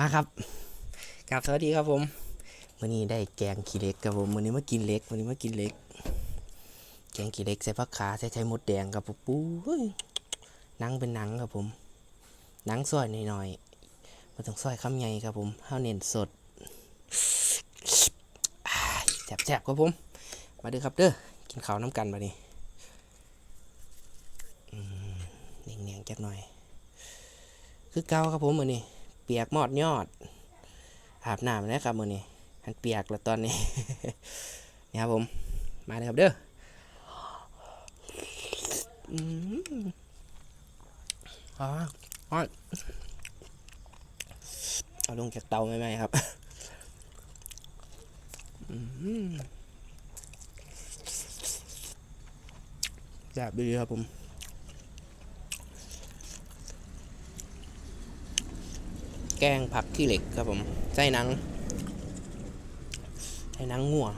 มาครับกับสวัสดีครับผมวันนี้ได้แกงขี้เล็กครับผมวันนี้มากินเล็กวันนี้มากินเล็ก แกงขี้เล็กใส่ผักขาใส่ไข่มดแดงครับผมปูเฮ้ยหนังเป็นหนังครับผมนังซอยหน่อยๆมาต้องซอยคำใหญ่ครับผมข้าวเน้นสดแซ่บๆครับผม มาเด้อครับเด้อ กินข้าวน้ำกันมาดิเนียงๆจักหน่อย คือเก่าครับผมมือนี้ เปียกหมอดยอด อาบน้ำแล้วครับมือนี้มันเปียกแล้วตอนนี้นี่ครับผม มาเลยครับเด้ออืมอ๋ออ๋อเอาลงจากเตาไม่ไหมครับอืมแบบดีครับผม แกงผักขี้เหล็กครับผมไส้นังไส้นังงัว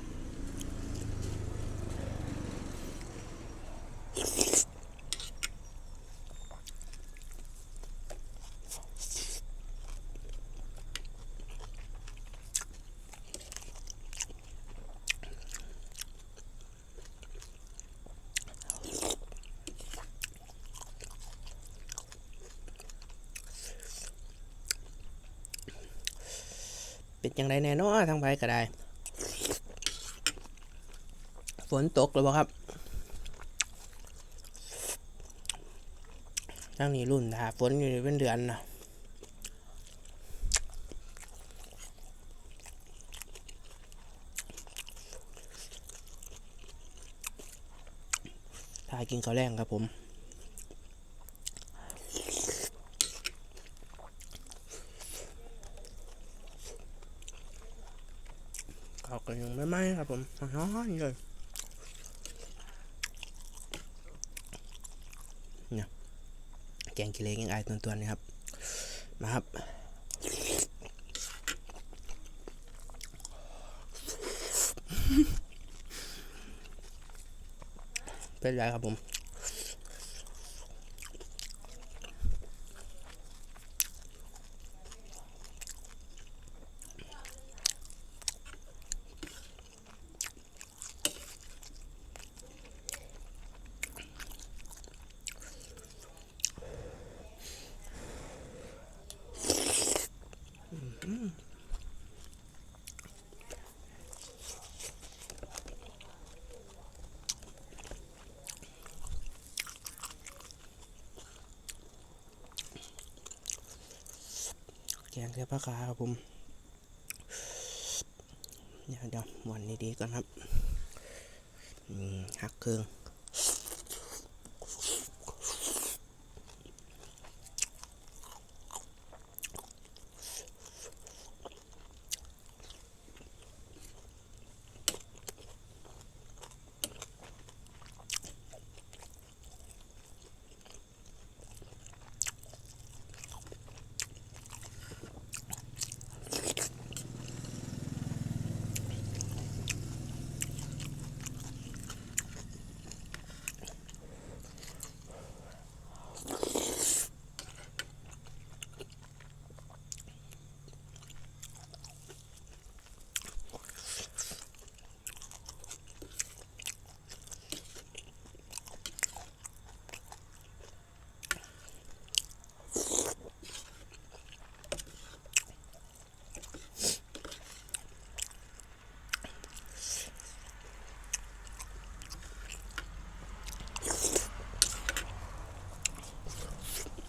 เป็นยังไงแน่นอนทางไปก็ได้ ฝนตกหรือเปล่าครับทางนี้รุ่นถ้าฝนอยู่เป็นเดือนนะถ้ากินข้าวแรงครับผม ก็ยังไม่ไหม้ครับผมน้อยเลยเนี่ยแกงคีเล็กยังไอตัวตัวนี้ครับ มาครับเป็นไรครับผม แก งเสียผักขาครับผมเดี๋ยวเดี๋ยววันดีๆก่อนครับหักเครื่อง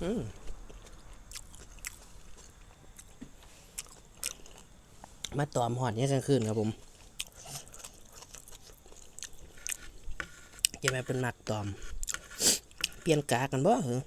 มาตอมหอดนี้กลางคืนครับผมจะมาเป็นหมักตอม เปลี่ยนกากันบ่เหรอ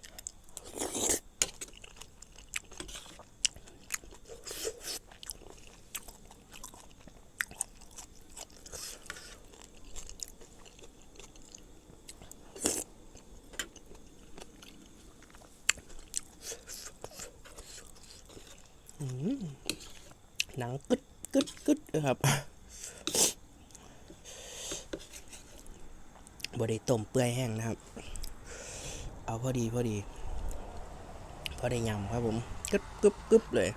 หนังกึดกึ นะครับบได้ต้มเปื่อยแห้งนะครับ เอาพอดีพอดี พอได้ยำครับผมกึบกึบกึบเลย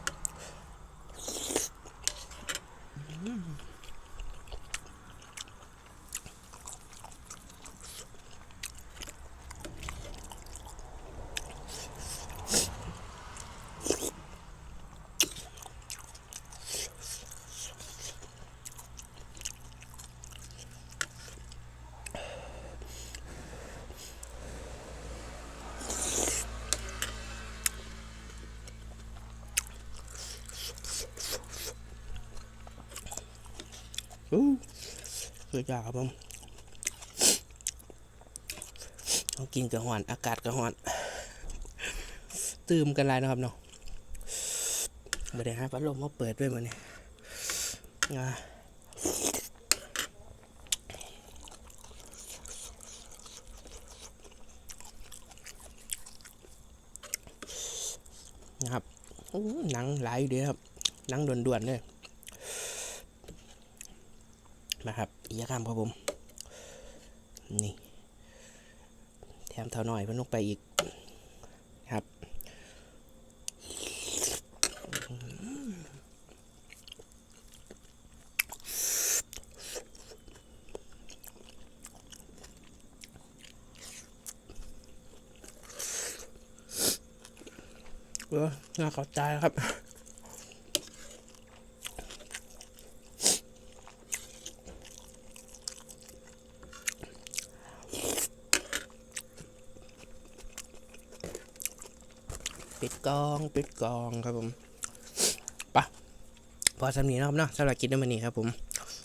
อู้คืออยาครับผมต้องกินกระหอน อากาศกระหอน ตื่มกันไรนะครับเนาะมาได้ฮะพัดลมมาเปิดด้วยมันนี่อ่านะครับหนังหลายอยู่ดีครับหนังด่วนๆเลย นะครับอีกคำครับผม นี่ แถมเท่าหน่อยเพิ่นลงไปอีกครับเออน่าข้าใจครับ ปิดกองปิดกองครับผมปะพอสำนีนะครับเนาะสำหรับกินในวันนี้ครับผม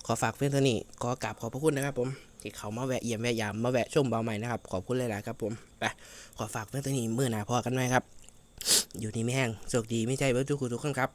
ขอฝากเพื่อนตัวนี้ขอกราบขอบพระคุณนะครับผมที่เขามาแวะเยี่ยมแวะยามมาแวะชมเบาใหม่นะครับขอบคุณหลายๆครับผมไปขอฝากเพื่อนตัวนี้มือหนาพอกันไหมครับ อยู่นี่ไม่แห้งโชคดีไม่ใช่เพื่อทุกคนทุกคนครับ